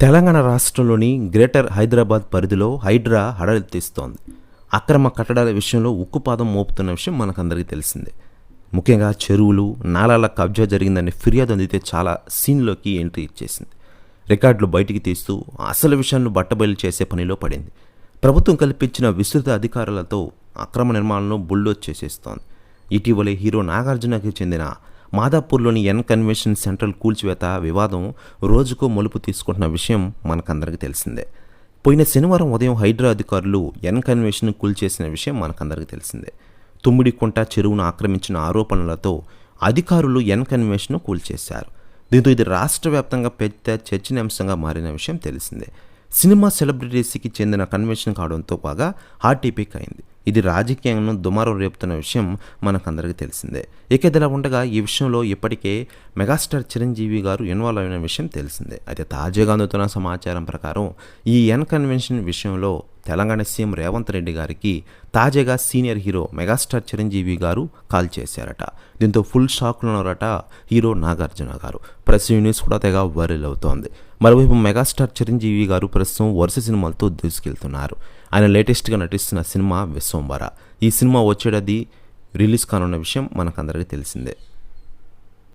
తెలంగాణ రాష్ట్రంలోని గ్రేటర్ హైదరాబాద్ పరిధిలో హైడ్రా హడలెత్తిస్తోంది. అక్రమ కట్టడాల విషయంలో ఉక్కుపాదం మోపుతున్న విషయం మనకందరికీ తెలిసిందే. ముఖ్యంగా చెరువులు నాలాల కబ్జా జరిగిందనే ఫిర్యాదు అందితే చాలా సీన్లోకి ఎంట్రీ ఇచ్చేసింది. రికార్డులు బయటికి తీస్తూ అసలు విషయాలను బట్టబయలు చేసే పనిలో పడింది. ప్రభుత్వం కల్పించిన విస్తృత అధికారాలతో అక్రమ నిర్మాణంలో బుల్డోజ్ చేసేస్తోంది. ఇటీవలే హీరో నాగార్జునకి చెందిన మాదాపూర్లోని ఎన్ కన్వెన్షన్ సెంట్రల్ కూల్చివేత వివాదం రోజుకో మలుపు తీసుకుంటున్న విషయం మనకందరికీ తెలిసిందే. పోయిన శనివారం ఉదయం హైడ్రా అధికారులు ఎన్ కన్వెన్షన్ కూల్చేసిన విషయం మనకందరికీ తెలిసిందే. తుమ్మిడికుంట చెరువును ఆక్రమించిన ఆరోపణలతో అధికారులు ఎన్ కన్వెన్షన్ కూల్చేశారు. దీంతో ఇది రాష్ట్ర వ్యాప్తంగా పెద్ద చర్చనీయాంశంగా మారిన విషయం తెలిసిందే. సినిమా సెలబ్రిటీస్కి చెందిన కన్వెన్షన్ కావడంతో బాగా హాట్ టాపిక్ అయింది. ఇది రాజకీయంను దుమారం రేపుతున్న విషయం మనకందరికీ తెలిసిందే. ఇక ఇదిలా ఉండగా ఈ విషయంలో ఇప్పటికే మెగాస్టార్ చిరంజీవి గారు ఇన్వాల్వ్ అయిన విషయం తెలిసిందే. అయితే తాజాగా అందుతున్న సమాచారం ప్రకారం ఈ ఎన్ కన్వెన్షన్ విషయంలో తెలంగాణ సీఎం రేవంత్ రెడ్డి గారికి తాజాగా సీనియర్ హీరో మెగాస్టార్ చిరంజీవి గారు కాల్ చేశారట. దీంతో ఫుల్ షాక్లో ఉన్నారట హీరో నాగార్జున గారు. ప్రెస్ న్యూస్ కూడా తెగ వైరల్ అవుతోంది. మరోవైపు మెగాస్టార్ చిరంజీవి గారు ప్రస్తుతం వరుస సినిమాలతో దూసుకెళ్తున్నారు. ఆయన లేటెస్ట్గా నటిస్తున్న సినిమా విశ్వంబర ఈ సినిమా వచ్చేటది రిలీజ్ కానున్న విషయం మనకందరికీ తెలిసిందే.